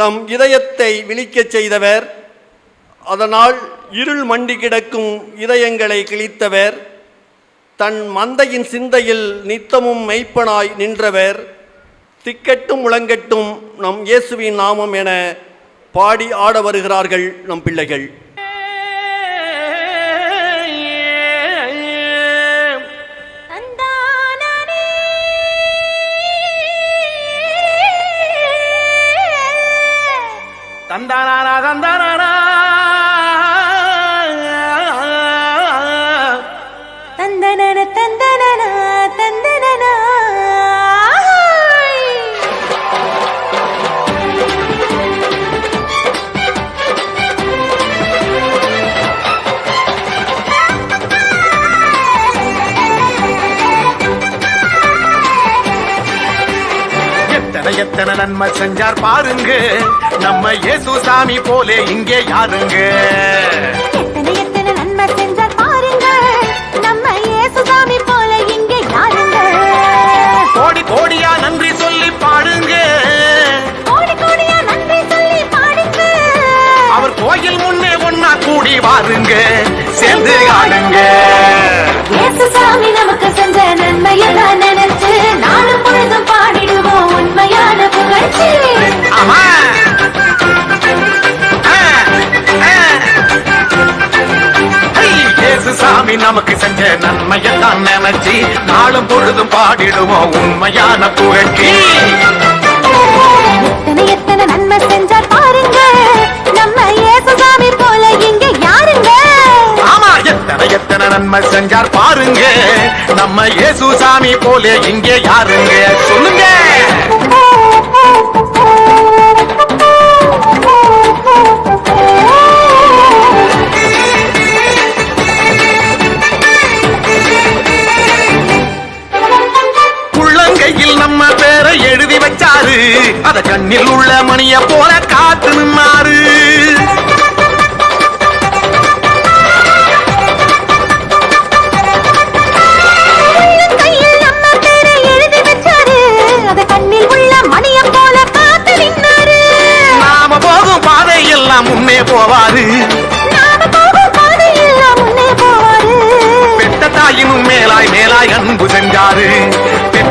நம் இதயத்தை விழிக்கச் செய்தவர். அதனால் இருள் மண்டி கிடக்கும் இதயங்களை கிழித்தவர். தன் மந்தையின் சிந்தையில் நித்தமும் மெய்ப்பனாய் நின்றவர். திக்கட்டும் முழங்கட்டும் நம் இயேசுவின் நாமம் என பாடி ஆட வருகிறார்கள் நம் பிள்ளைகள். anda நன்மை செஞ்சார் பாருங்க. நம்ம இயேசு சாமி போலே இங்கே யாருங்க? எத்தனை எத்தனை நன்மை செஞ்சார் பாருங்க. நம்ம இயேசுசாமி போல இங்கே யாருங்க? கோடி கோடியா நன்றி சொல்லி பாடுங்க. கோடி கோடியா நன்றி சொல்லி பாடுங்க. அவர் கோயில் முன்னே ஒன்னா கூடி வாருங்க. சேர்ந்து ஆடுங்க. நாளும் பொழுதும் பாடிடுவோம் உண்மையான புகழ்ச்சி. எத்தனை எத்தனை நன்மை செஞ்சார் பாருங்க. நம்ம இயேசுசாமி போல இங்க யாருங்க? ஆமா எத்தனை எத்தனை நன்மை செஞ்சார் பாருங்க. நம்ம இயேசு சாமி போலே இங்கே யாருங்க? சொல்லுங்க. அத கண்ணில் உள்ள மணிய போல காத்து நின்னாரு. முன்னே போவாரு. பெத்த தாயினும் மேலாய் மேலாய் அன்பு செஞ்சாரு.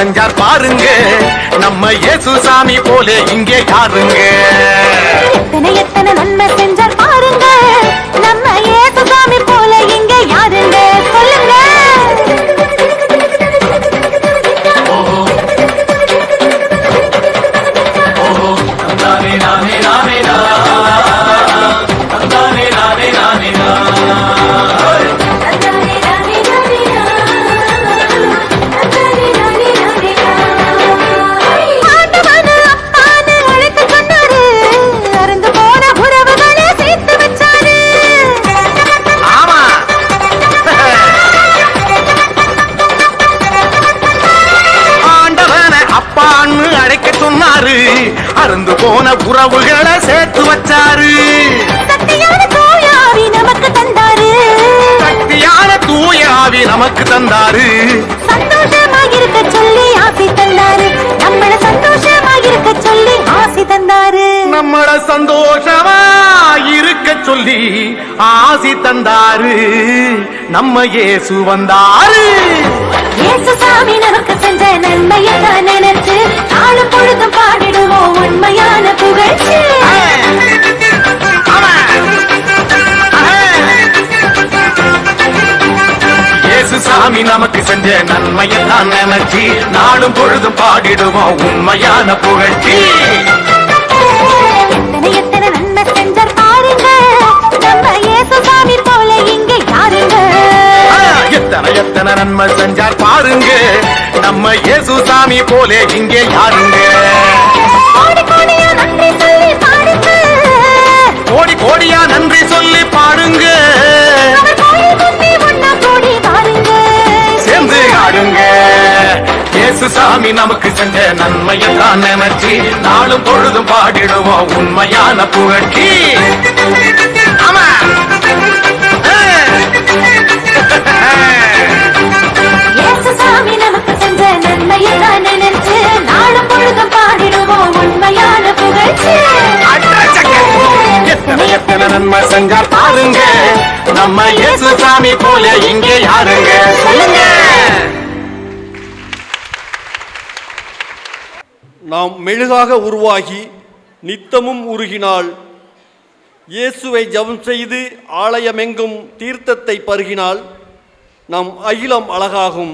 எத்தனை செஞ்சார் பாருங்க. நம்ம இயேசு சாமி போலே இங்கே யாருங்க? எத்தனை எத்தனை நன்மை செஞ்ச போன உறவுகளை சேர்த்து வச்சாரு சக்தியான தூயாவி நமக்கு தந்தாரு. சக்தியான தூய ஆவி நமக்கு தந்தாரு சந்தோஷமாயிருக்க சொல்லி ஆசி தந்தாரு. நம்மள சந்தோஷமாயிருக்க சொல்லி ஆசி தந்தாரு. நம்மள சந்தோஷமா இருக்க சொல்லி ஆசி தந்தாரு நம்ம இயேசு வந்தாரு இயேசுசாமி நமக்கு செஞ்ச நன்மையை நினைச்சு நாளும் பொழுதும் பாடிடுவோம் நன்மையெல்லாம் நினைச்சு நாளும் பொழுதும் பாடிடுவோம் உண்மையான புகழ்ச்சி. எத்தனை எத்தனை நன்மை செஞ்சார் பாருங்க. நம்ம இயேசுசாமி போலே இங்கே யாருங்க? கோடி கோடியா நன்றி சொல்லி ஆடுங்க இயேசு சாமி நமக்கு செஞ்ச நன்மையெல்லாம் நினைச்சு நாளும் பொழுதும் பாடிடுவோம் உண்மையான புகழ்ச்சி. ஆமா. இயேசு சாமி நமக்கு செஞ்ச நன்மையை தான் நினைச்சு நாளும் பொழுதும் பாடிடுவோம் உண்மையான புகழ்ச்சி. எத்தனை எத்தனை நன்மை செஞ்சால் பாருங்க. நம்ம இயேசு சாமி போல இங்கே யாருங்க? சொல்லுங்க. நாம் மெழுகாக உருவாகி நித்தமும் உருகினால் இயேசுவை ஜெபம் செய்து ஆலயமெங்கும் தீர்த்தத்தை பருகினால் நம் அகிலம் அழகாகும்.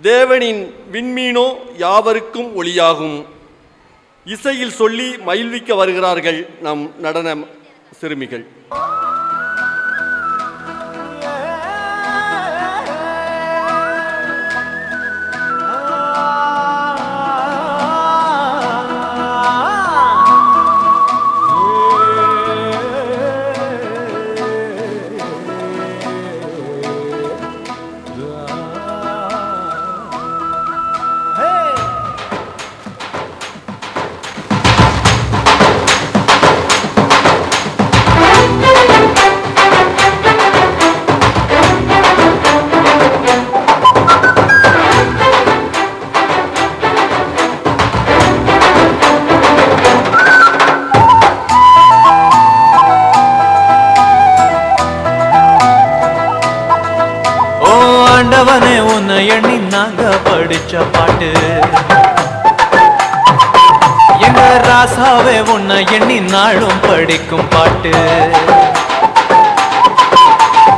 தேவனின் விண்மீனோ யாவருக்கும் ஒளியாகும். இசையில் சொல்லி மகிழ்விக்க வருகிறார்கள் நம் நடன சிறுமிகள். ராசாவே உன்னை எண்ணி நாளும் படிக்கும் பாட்டு.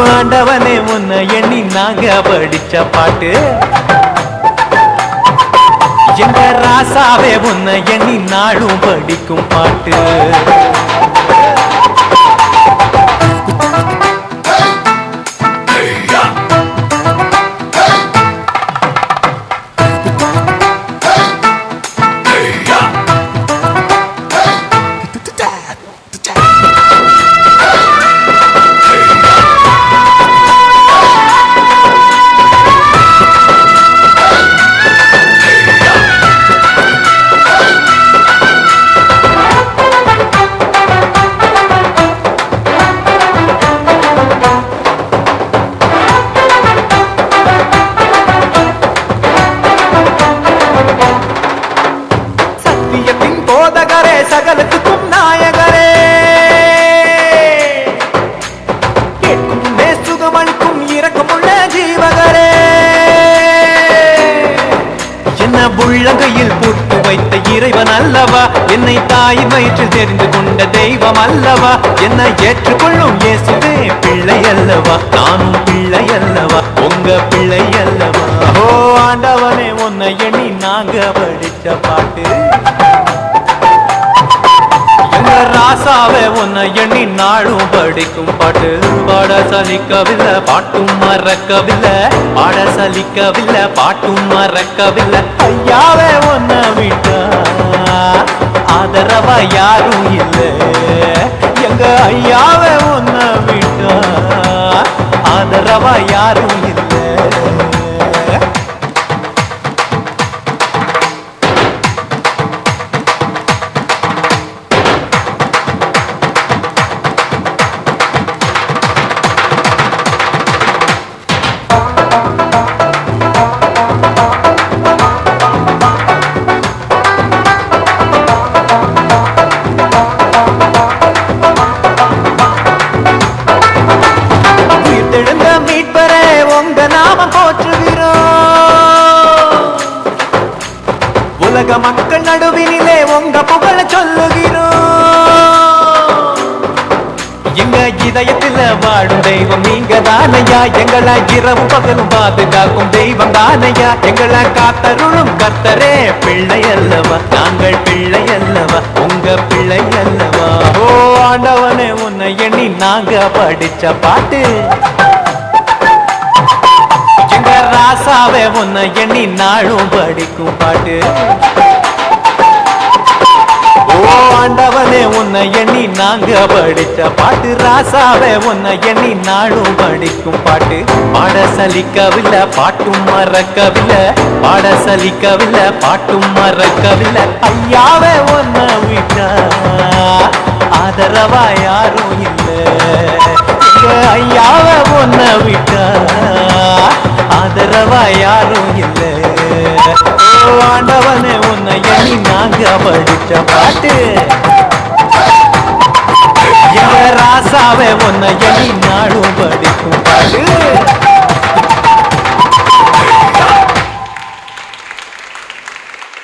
ஆண்டவனே உன்னை எண்ணி நாங்க படிச்ச பாட்டு. எங்க ராசாவே உன்னை எண்ணி நாளும் படிக்கும் பாட்டு. வயிற்றில் தெரிந்து கொண்ட தெய்வம் அல்லவா? என்னை ஏற்றுக்கொள்ளும் இயேசுவே பிள்ளை அல்லவா? நானும் பிள்ளை அல்லவா? உங்க பிள்ளை அல்லவா? ஓ ஆண்டவனே உன்னை எண்ணி நாங்க படிச்ச பாட்டு. எங்க ராசாவே உன்னை எண்ணி நாளும் படிக்கும் பாட்டு. பாட சலிக்கவில்லை பாட்டும் மறக்கவில்லை. பாட சலிக்கவில்லை பாட்டும் மறக்கவில்லை. ஐயாவே உன்னை விட்டா. ஆதரவா யாரும் இல்லை. எங்க ஐயாவ ஒன்ன விட்டா ஆதரவா யாரும் இல்லை. நடுவினிலே உங்க புகழ சொல்லுகிறோம். எங்க இதயத்தில் வாழும் தெய்வம் நீங்க தானையா? எங்களா இரவு பகலும் பாதுகாக்கும் தெய்வம் தானையா? எங்களா காத்தருளும் கர்த்தரே பிள்ளை அல்லவா? நாங்கள் பிள்ளை அல்லவா? உங்க பிள்ளை அல்லவா? ஓ ஆண்டவனே உன்னை எண்ணி நாங்க படிச்ச பாட்டு. ராசாவே உன்னை எண்ணி நாளும் படிக்கும் பாட்டு. ஆண்டவனே உன்னை எண்ணி நாங்க படிச்ச பாட்டு ராசாவே உன்னை எண்ணி நாளும் படிக்கும் பாட்டு. பாட சலிக்கவில்ல பாட்டும் மறக்கவில்ல பாட சலிக்கவில்ல பாட்டும் மறக்கவில்ல. ஐயாவே உன்னை விட்டா ஆதரவா யாரும் இல்லை. ஐயாவே உன்னை விட்டா ராஜா படிச்ச பாட்டு. என் ராசாவை ஒன்ன எண்ணி நாளும் படிக்கும் பாட்டு.